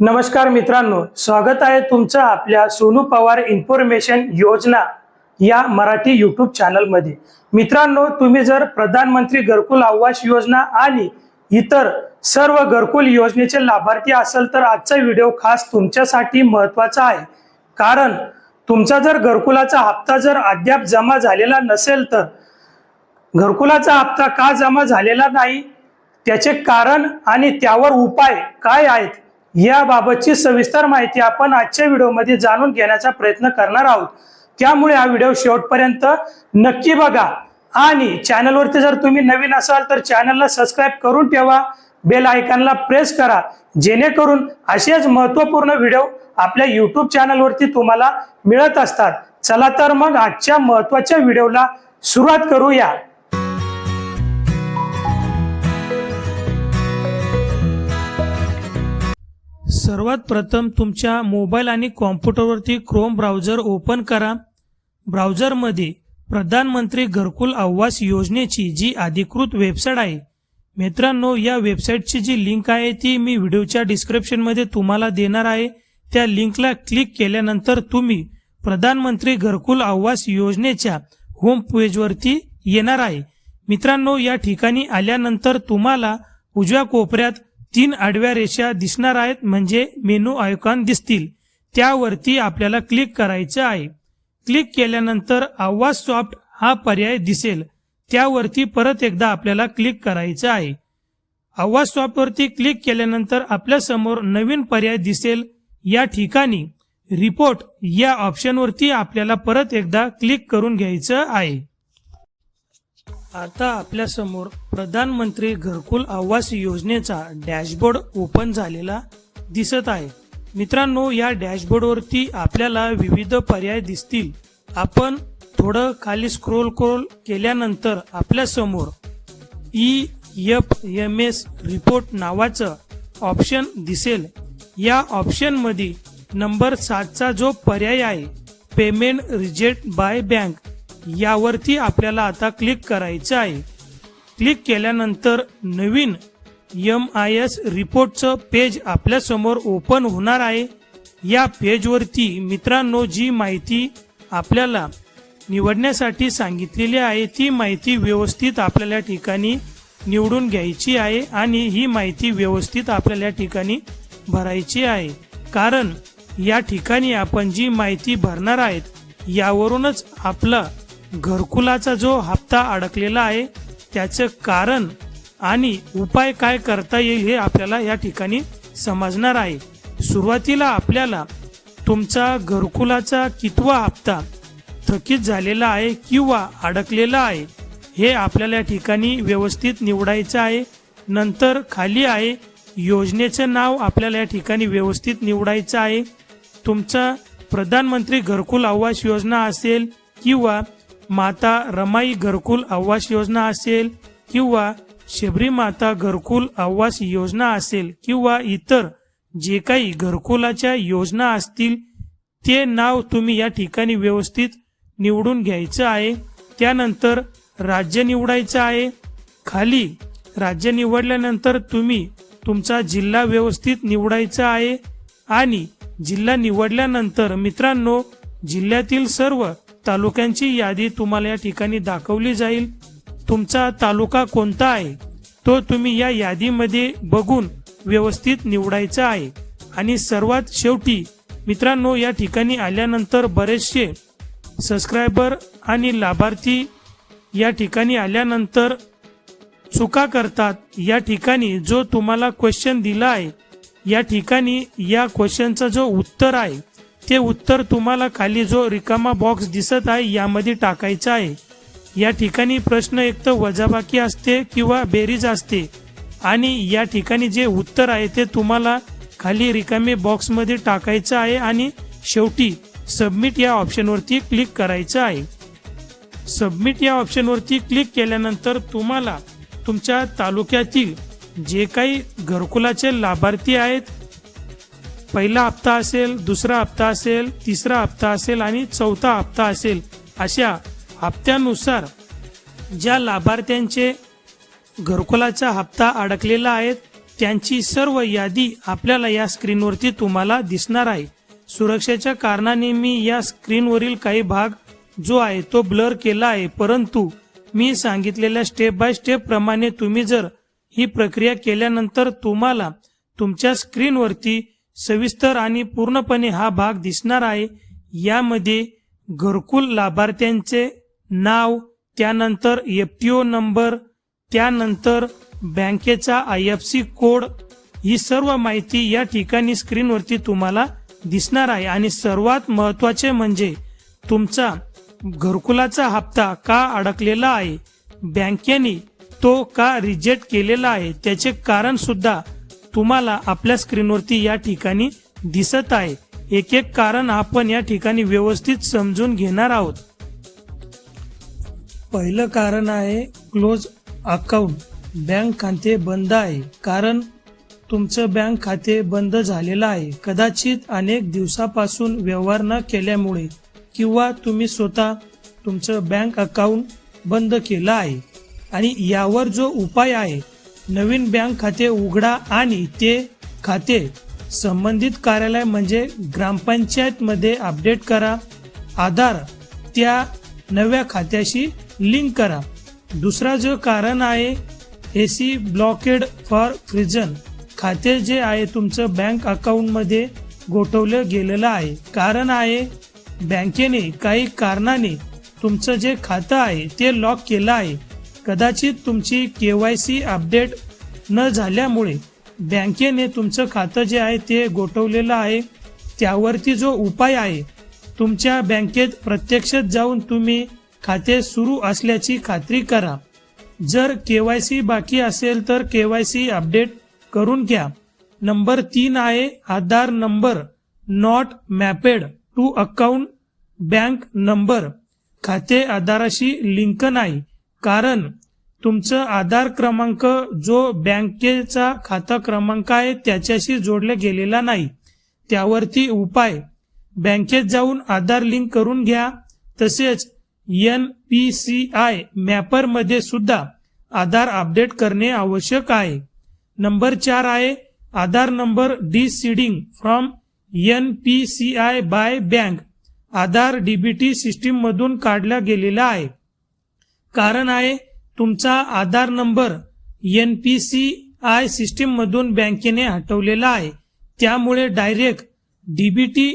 नमस्कार मित्रांनो स्वागत आहे तुमचं आपल्या सोनू पवार इन्फॉर्मेशन योजना या मराठी यूट्यूब चॅनलमध्ये मित्रांनो तुम्ही जर प्रधानमंत्री घरकुल आवास योजना आणि इतर सर्व घरकुल योजनेचे लाभार्थी असाल तर आजचा व्हिडिओ खास तुमच्यासाठी महत्त्वाचा आहे. कारण तुमचा जर घरकुलाचा हप्ता जर अद्याप जमा झालेला नसेल तर घरकुलाचा हप्ता का जमा झालेला नाही? त्याचे कारण आणि त्यावर उपाय काय आहेत? याबाबतची सविस्तर माहिती आपण आजच्या व्हिडिओमध्ये जाणून घेण्याचा प्रयत्न करणार आहोत. त्यामुळे हा व्हिडिओ शेवटपर्यंत नक्की बघा. आणि चॅनलवरती जर तुम्ही नवीन असाल तर चॅनलला सबस्क्राईब करून ठेवा. बेल आयकॉनला प्रेस करा. जेणेकरून असेच महत्त्वपूर्ण व्हिडिओ आपल्या यूट्यूब चॅनलवरती तुम्हाला मिळत असतात. चला तर मग आजच्या महत्त्वाच्या व्हिडिओला सुरुवात करूया. सर्वात प्रथम तुमच्या मोबाईल आणि कॉम्प्युटरवरती क्रोम ब्राउझर ओपन करा. ब्राउझरमध्ये प्रधानमंत्री घरकुल आवास योजनेची जी अधिकृत वेबसाईट आहे. मित्रांनो या वेबसाईटची जी लिंक आहे ती मी व्हिडिओच्या डिस्क्रिप्शनमध्ये तुम्हाला देणार आहे. त्या लिंकला क्लिक केल्यानंतर तुम्ही प्रधानमंत्री घरकुल आवास योजनेच्या होम पेजवरती येणार आहे. मित्रांनो या ठिकाणी आल्यानंतर तुम्हाला उजव्या कोपऱ्यात तीन आडव्या रेषा दिसणार आहेत म्हणजे मेनू आयकॉन दिसतील. त्यावरती आपल्याला क्लिक करायचं आहे. क्लिक केल्यानंतर आवाज सॉफ्ट हा पर्याय दिसेल. त्यावरती परत एकदा आपल्याला क्लिक करायचं आहे. आवाज सॉफ्टवरती क्लिक केल्यानंतर आपल्यासमोर नवीन पर्याय दिसेल. या ठिकाणी रिपोर्ट या ऑप्शनवरती आपल्याला परत एकदा क्लिक करून घ्यायचं आहे. आता आपल्यासमोर प्रधानमंत्री घरकुल आवास योजनेचा डॅशबोर्ड ओपन झालेला दिसत आहे. मित्रांनो या डॅशबोर्डवरती आपल्याला विविध पर्याय दिसतील. आपण थोडं खाली स्क्रोल क्रोल केल्यानंतर आपल्यासमोर E F M S report नावाचं ऑप्शन दिसेल. या ऑप्शनमध्ये नंबर सातचा जो पर्याय आहे पेमेंट रिजेक्ट बाय बँक यावरती आपल्याला आता क्लिक करायचं आहे. क्लिक केल्यानंतर नवीन एम आय एस रिपोर्टचं पेज आपल्यासमोर ओपन होणार आहे. या पेजवरती मित्रांनो जी माहिती आपल्याला निवडण्यासाठी सांगितलेली आहे ती माहिती व्यवस्थित आपल्याला ठिकाणी निवडून घ्यायची आहे आणि ही माहिती व्यवस्थित आपल्याला ठिकाणी भरायची आहे. कारण या ठिकाणी आपण जी माहिती भरणार आहेत यावरूनच आपला घरकुलाचा जो हप्ता अडकलेला आहे त्याचं कारण आणि उपाय काय करता येईल हे आपल्याला या ठिकाणी समजणार आहे. सुरुवातीला आपल्याला तुमचा घरकुलाचा कितवा हप्ता थकीत झालेला आहे किंवा अडकलेला आहे हे आपल्याला या ठिकाणी व्यवस्थित निवडायचं आहे. नंतर खाली आहे योजनेचं नाव आपल्याला या ठिकाणी व्यवस्थित निवडायचं आहे. तुमचा प्रधानमंत्री घरकुल आवास योजना असेल किंवा माता रमाई घरकुल आवास योजना असेल किंवा शबरी माता घरकुल आवास योजना असेल किंवा इतर जे काही घरकुलाच्या योजना असतील ते नाव तुम्ही या ठिकाणी व्यवस्थित निवडून घ्यायचं आहे. त्यानंतर राज्य निवडायचं आहे. खाली राज्य निवडल्यानंतर तुम्ही तुमचा जिल्हा व्यवस्थित निवडायचा आहे. आणि जिल्हा निवडल्यानंतर मित्रांनो जिल्ह्यातील सर्व तालुक्यांची यादी तुम्हाला या ठिकाणी दाखवली जाईल. तुमचा तालुका कोणता आहे? तो तुम्ही या यादीमध्ये बघून व्यवस्थित निवडायचा आहे. आणि सर्वात शेवटी मित्रांनो या ठिकाणी आल्यानंतर बरेचसे सबस्क्रायबर आणि लाभार्थी या ठिकाणी आल्यानंतर चुका करतात. या ठिकाणी जो तुम्हाला क्वेश्चन दिला आहे या ठिकाणी या क्वेश्चनचं जो उत्तर आहे ते उत्तर तुम्हाला खाली जो रिकामा बॉक्स दिसत आहे यामध्ये टाकायचा आहे. या ठिकाणी प्रश्न एक तर वजाबाकी असते किंवा बेरीज असते. आणि या ठिकाणी जे उत्तर आहे ते तुम्हाला खाली रिकामे बॉक्समध्ये टाकायचं आहे आणि शेवटी सबमिट या ऑप्शनवरती क्लिक करायचं आहे. सबमिट या ऑप्शनवरती क्लिक केल्यानंतर तुम्हाला तुमच्या तालुक्यातील जे काही घरकुलाचे लाभार्थी आहेत पहिला हप्ता असेल दुसरा हप्ता असेल तिसरा हप्ता असेल आणि चौथा हप्ता असेल अशा हप्त्यानुसार ज्या लाभार्थ्यांचे घरकुलाचा हप्ता अडकलेला आहे त्यांची सर्व यादी आपल्याला या स्क्रीनवरती तुम्हाला दिसणार आहे. सुरक्षेच्या कारणाने मी या स्क्रीनवरील काही भाग जो आहे तो ब्लर केला आहे परंतु मी सांगितलेल्या स्टेप बाय स्टेप प्रमाणे तुम्ही जर ही प्रक्रिया केल्यानंतर तुम्हाला तुमच्या स्क्रीनवरती सविस्तर आणि पूर्णपणे हा भाग दिसणार आहे. यामध्ये घरकुल लाभार्थ्यांचे नाव त्यानंतर एफ टी ओ नंबर त्यानंतर बँकेचा आय एफ सी कोड ही सर्व माहिती या ठिकाणी स्क्रीनवरती तुम्हाला दिसणार आहे. आणि सर्वात महत्त्वाचे म्हणजे तुमचा घरकुलाचा हप्ता का अडकलेला आहे? बँकेने तो का रिजेक्ट केलेला आहे? त्याचे कारण सुद्धा तुम्हाला आपल्या स्क्रीनवरती या ठिकाणी दिसत आहे. एक एक कारण आपण या ठिकाणी व्यवस्थित समजून घेणार आहोत. पहिलं कारण आहे क्लोज अकाउंट. बँक खाते बंद आहे. कारण तुमचं बँक खाते बंद झालेलं आहे. कदाचित अनेक दिवसापासून व्यवहार न केल्यामुळे किंवा तुम्ही स्वतः तुमचं बँक अकाउंट बंद केलं आहे. आणि यावर जो उपाय आहे नवीन बँक खाते उघडा आणि ते खाते संबंधित कार्यालय म्हणजे ग्रामपंचायतमध्ये अपडेट करा. आधार त्या नव्या खात्याशी लिंक करा. दुसरा जो कारण आहे A C blockade for frozen. खाते जे आहे तुमचं बँक अकाउंटमध्ये गोठवलं गेलेलं आहे. कारण आहे बँकेने काही कारणाने तुमचं जे खातं आहे ते लॉक केलं आहे. कदाचित तुमची के वाय सी अपडेट न झाल्यामुळे बँकेने तुमचं खातं जे आहे ते गोठवलेलं आहे. त्यावरती जो उपाय आहे तुमच्या बँकेत प्रत्यक्षात जाऊन तुम्ही खाते सुरू असल्याची खात्री करा. जर के वाय सी बाकी असेल तर के वाय सी अपडेट करून घ्या. नंबर तीन आहे Aadhaar number not mapped to account bank number. खाते आधाराशी लिंक नाही. कारण तुमचं आधार क्रमांक जो बँकेचा खाता क्रमांक आहे त्याच्याशी जोडला गेलेला नाही. त्यावरती उपाय. बँकेत जाऊन आधार लिंक करून घ्या. तसेच एन पी सी आय मॅपरमध्ये सुद्धा आधार अपडेट करणे आवश्यक आहे. नंबर चार आहे Aadhaar number de seeding from N P C I by bank. Aadhaar DBT system मधून काढला गेलेला आहे. कारण आहे तुमचा Aadhaar number N P C I सिस्टीममधून बँकेने हटवलेला आहे. त्यामुळे डायरेक्ट डीबीटी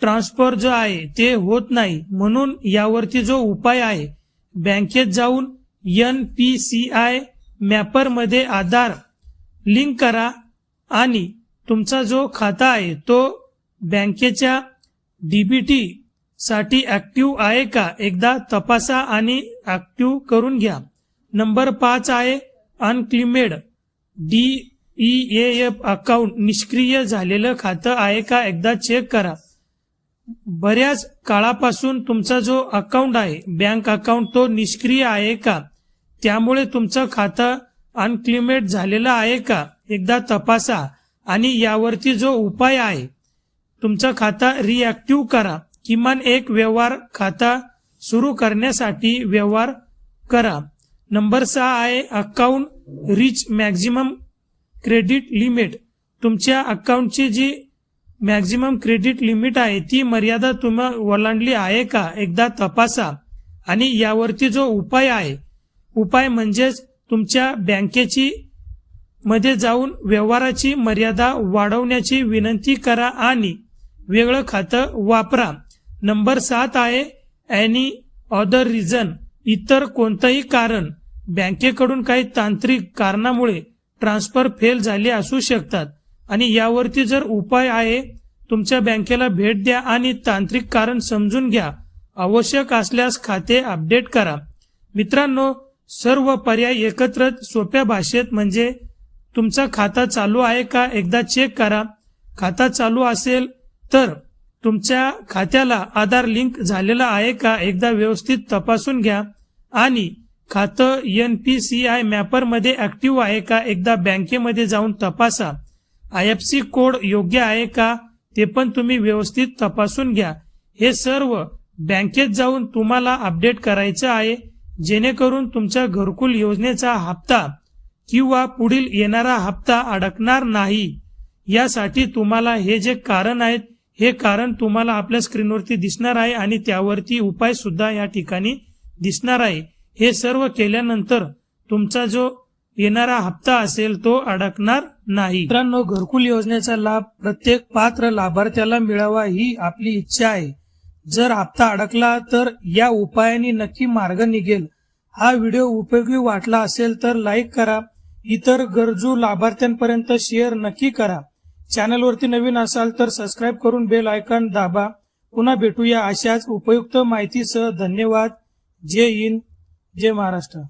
ट्रान्सफर जो आहे ते होत नाही. म्हणून यावरती जो उपाय आहे बँकेत जाऊन एन पी सी आय मॅपरमध्ये आधार लिंक करा आणि तुमचा जो खाता आहे तो बँकेच्या डीबीटी साठी ॲक्टिव आहे का? एकदा तपासा आणि ॲक्टिव करून घ्या. नंबर पाच आहे unclaimed D E F account निष्क्रिय झालेलं खातं आहे का? एकदा चेक करा. बऱ्याच काळापासून तुमचा जो अकाउंट आहे बँक अकाउंट तो निष्क्रिय आहे का? त्यामुळे तुमचं खातं अनक्लिमेट झालेलं आहे का? एकदा तपासा. आणि यावरती जो उपाय आहे तुमचं खातं रिॲक्टिव्ह करा. किमान एक व्यवहार खाता सुरू करण्यासाठी व्यवहार करा. नंबर सहा आहे account reach maximum credit limit. तुमच्या अकाउंटची जी मॅक्झिमम क्रेडिट लिमिट आहे ती मर्यादा तुम्हा ओलांडली आहे का? एकदा तपासा. आणि यावरती जो उपाय आहे उपाय म्हणजेच तुमच्या बँकेची मध्ये जाऊन व्यवहाराची मर्यादा वाढवण्याची विनंती करा आणि वेगळं खातं वापरा. नंबर सात आहे एनी ऑदर रिझन इतर कोणतंही कारण बँकेकडून काही तांत्रिक कारणामुळे ट्रान्सफर फेल झाले असू शकतात. आणि यावरती जर उपाय आहे तुमच्या बँकेला भेट द्या आणि तांत्रिक कारण समजून घ्या. आवश्यक असल्यास खाते अपडेट करा. मित्रांनो सर्व पर्याय एकत्र सोप्या भाषेत म्हणजे तुमचा खाता चालू आहे का एकदा चेक करा. खाता चालू असेल तर तुमच्या खात्याला आधार लिंक झालेला आहे का? एकदा व्यवस्थित तपासून घ्या. आणि खातं एन पी सी आय मॅपरमध्ये ॲक्टिव्ह आहे का? एकदा बँकेमध्ये जाऊन तपासा. आय एफ सी कोड योग्य आहे का? ते पण तुम्ही व्यवस्थित तपासून घ्या. हे सर्व बँकेत जाऊन तुम्हाला अपडेट करायचं आहे. जेणेकरून तुमच्या घरकुल योजनेचा हप्ता किंवा पुढील येणारा हप्ता अडकणार नाही. यासाठी तुम्हाला हे जे कारण आहेत हे कारण तुम्हाला आपल्या स्क्रीनवरती दिसणार आहे आणि त्यावरती उपाय सुद्धा या ठिकाणी दिसणार आहे. हे सर्व केल्यानंतर तुमचा जो येणारा हप्ता असेल तो अडकणार नाही. मित्रांनो घरकुल योजनेचा लाभ प्रत्येक पात्र लाभार्थ्याला मिळावा ही आपली इच्छा आहे. जर हप्ता अडकला तर या उपायाने नक्की मार्ग निघेल. हा व्हिडिओ उपयोगी वाटला असेल तर लाईक करा. इतर गरजू लाभार्थ्यांपर्यंत शेअर नक्की करा. चॅनलवरती नवीन असाल तर सबस्क्राईब करून बेल आयकॉन दाबा. पुन्हा भेटूया अशाच उपयुक्त माहितीसह. धन्यवाद. जय हिंद. जय महाराष्ट्र.